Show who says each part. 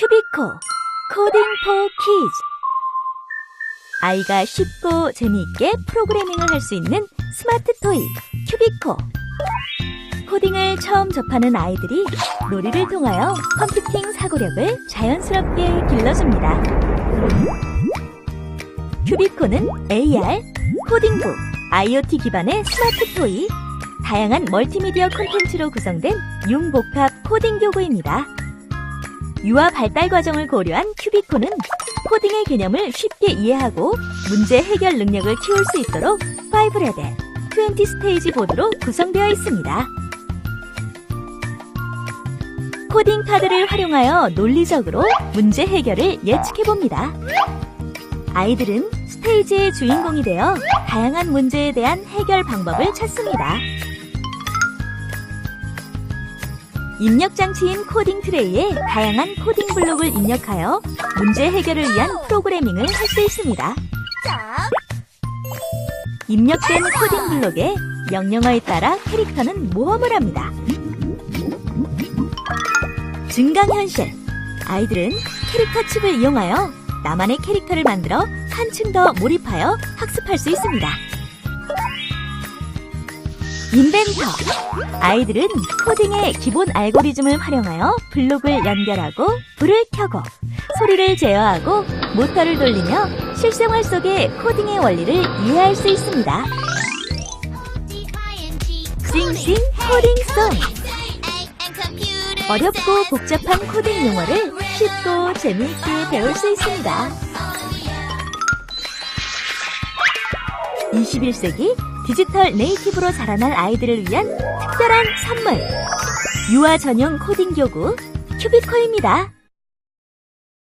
Speaker 1: 큐비코 코딩 포 키즈 아이가 쉽고 재미있게 프로그래밍을 할 수 있는 스마트 토이 큐비코 코딩을 처음 접하는 아이들이 놀이를 통하여 컴퓨팅 사고력을 자연스럽게 길러줍니다. 큐비코는 AR, 코딩북, IoT 기반의 스마트 토이, 다양한 멀티미디어 콘텐츠로 구성된 융복합 코딩 교구입니다. 유아 발달 과정을 고려한 큐비코는 코딩의 개념을 쉽게 이해하고 문제 해결 능력을 키울 수 있도록 5레벨, 20 스테이지 보드로 구성되어 있습니다. 코딩 카드를 활용하여 논리적으로 문제 해결을 예측해봅니다. 아이들은 스테이지의 주인공이 되어 다양한 문제에 대한 해결 방법을 찾습니다. 입력 장치인 코딩 트레이에 다양한 코딩 블록을 입력하여 문제 해결을 위한 프로그래밍을 할 수 있습니다. 입력된 코딩 블록에 명령어에 따라 캐릭터는 모험을 합니다. 증강현실. 아이들은 캐릭터 칩을 이용하여 나만의 캐릭터를 만들어 한층 더 몰입하여 학습할 수 있습니다. 인벤터. 아이들은 코딩의 기본 알고리즘을 활용하여 블록을 연결하고 불을 켜고 소리를 제어하고 모터를 돌리며 실생활 속의 코딩의 원리를 이해할 수 있습니다. 싱싱 코딩송. 어렵고 복잡한 코딩 용어를 쉽고 재미있게 배울 수 있습니다. 21세기 디지털 네이티브로 자라날 아이들을 위한 특별한 선물. 유아 전용 코딩 교구 큐비코입니다.